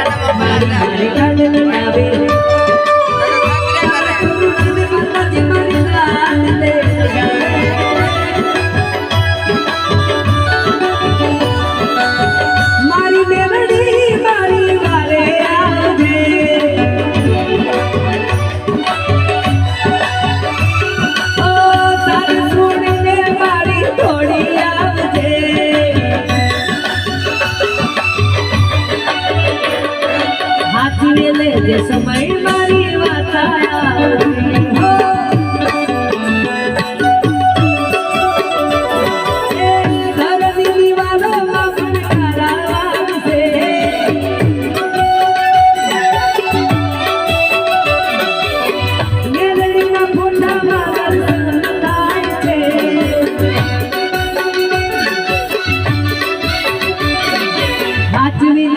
Gracias. मिले जैसे मैं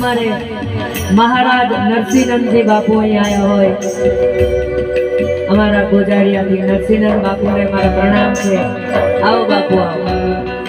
અમારે મહારાજ નરસિંહનંદજી બાપુ અહીંયા આવ્યા હોય. અમારા ગોજારિયાથી નરસિંહનંદ બાપુને મારા પ્રણામ છે. આવો બાપુ આવો.